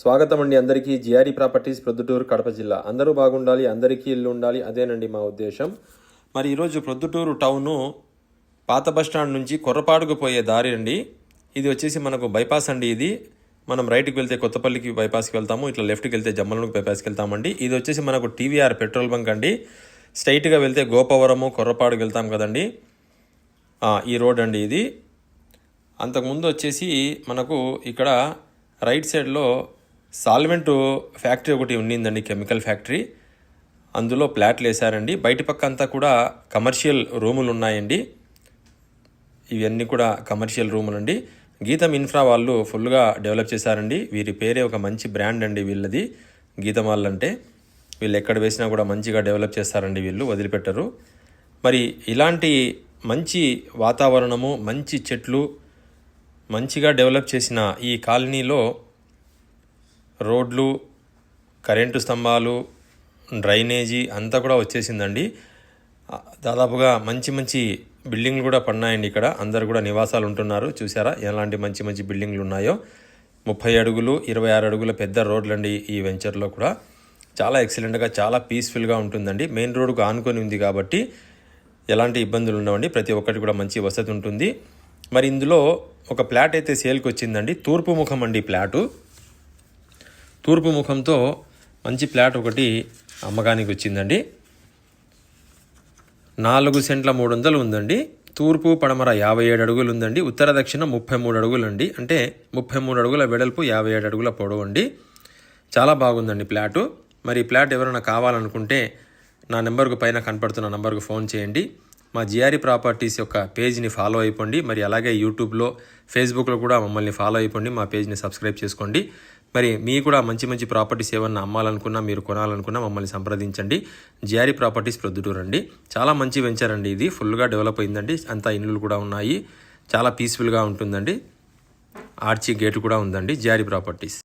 స్వాగతం అండి అందరికీ. జిఆర్ఈ ప్రాపర్టీస్ ప్రొద్దుటూరు కడప జిల్లా. అందరూ బాగుండాలి అందరికీ ఇల్లు ఉండాలి అదేనండి మా ఉద్దేశం. మరి ఈరోజు ప్రొద్దుటూరు టౌను పాత బస్ స్టాండ్ నుంచి కొర్రపాడుకు పోయే దారి అండి. ఇది వచ్చేసి మనకు బైపాస్ అండి ఇది. మనం రైట్కి వెళ్తే కొత్తపల్లికి బైపాస్కి వెళ్తాము ఇట్లా లెఫ్ట్కి వెళ్తే జమ్మలకి బైపాస్కి వెళ్తామండి. ఇది వచ్చేసి మనకు టీవీఆర్ పెట్రోల్ బంక్ అండి. స్ట్రైట్గా వెళ్తే గోపవరము కొర్రపాడుకు వెళ్తాం కదండి. ఈ రోడ్ అండి ఇది. అంతకుముందు వచ్చేసి మనకు ఇక్కడ రైట్ సైడ్లో సాల్వెంట్ ఫ్యాక్టరీ ఒకటి ఉండిందండి కెమికల్ ఫ్యాక్టరీ. అందులో ప్లాట్లు వేశారండి. బయట పక్క అంతా కూడా కమర్షియల్ రూములు ఉన్నాయండి. ఇవన్నీ కూడా కమర్షియల్ రూములు అండి గీతం ఇన్ఫ్రా వాళ్ళు ఫుల్గా డెవలప్ చేశారండి. వీరి పేరే ఒక మంచి బ్రాండ్ అండి వీళ్ళది. గీతం వాళ్ళంటే వీళ్ళు ఎక్కడ వేసినా కూడా మంచిగా డెవలప్ చేస్తారండి వీళ్ళు వదిలిపెట్టరు. మరి ఇలాంటి మంచి వాతావరణము మంచి చెట్లు మంచిగా డెవలప్ చేసిన ఈ కాలనీలో రోడ్లు కరెంటు స్తంభాలు డ్రైనేజీ అంతా కూడా వచ్చేసిందండి. దాదాపుగా మంచి మంచి బిల్డింగ్లు కూడా పడినాయండి ఇక్కడ. అందరు కూడా నివాసాలు ఉంటున్నారు. చూసారా ఎలాంటి మంచి మంచి బిల్డింగ్లు ఉన్నాయో. ముప్పై అడుగులు ఇరవై ఆరు అడుగుల పెద్ద రోడ్లు అండి ఈ వెంచర్లో కూడా. చాలా ఎక్సలెంట్గా చాలా పీస్ఫుల్గా ఉంటుందండి. మెయిన్ రోడ్కు ఆనుకొని ఉంది కాబట్టి ఎలాంటి ఇబ్బందులు ఉండవండి. ప్రతి ఒక్కటి కూడా మంచి వసతి ఉంటుంది. మరి ఇందులో ఒక ప్లాట్ అయితే సేల్కి వచ్చిందండి. తూర్పు ముఖం అండి ప్లాటు. తూర్పు ముఖంతో మంచి ప్లాట్ ఒకటి అమ్మకానికి వచ్చిందండి. నాలుగు సెంట్ల మూడు వందలు ఉందండి. తూర్పు పడమర యాభై ఏడు అడుగులు ఉందండి. ఉత్తర దక్షిణ ముప్పై మూడు అడుగులు అండి. అంటే ముప్పై మూడు అడుగుల వెడల్పు యాభై ఏడు అడుగుల పొడవు అండి చాలా బాగుందండి ప్లాటు. మరి ఫ్లాట్ ప్లాట్ ఎవరైనా కావాలనుకుంటే నా నెంబర్కు పైన కనపడుతున్న నెంబర్కు ఫోన్ చేయండి. మా జిఆర్ఈ ప్రాపర్టీస్ యొక్క పేజ్ని ఫాలో అయిపోండి. మరి అలాగే యూట్యూబ్లో ఫేస్బుక్లో కూడా మమ్మల్ని ఫాలో అయిపోండి. మా పేజ్ని సబ్స్క్రైబ్ చేసుకోండి. మరి మీ కూడా మంచి మంచి ప్రాపర్టీస్ ఏమన్నా అమ్మాలనుకున్నా మీరు కొనాలనుకున్నా మమ్మల్ని సంప్రదించండి. జిఆర్ఈ ప్రాపర్టీస్ ప్రొద్దుటూరండి చాలా మంచి వెంచర్ అండి ఇది. ఫుల్గా డెవలప్ అయిందండి. అంతా ఇల్లులు కూడా ఉన్నాయి. చాలా పీస్ఫుల్గా ఉంటుందండి. ఆర్చి గేట్ కూడా ఉందండి జిఆర్ఈ ప్రాపర్టీస్.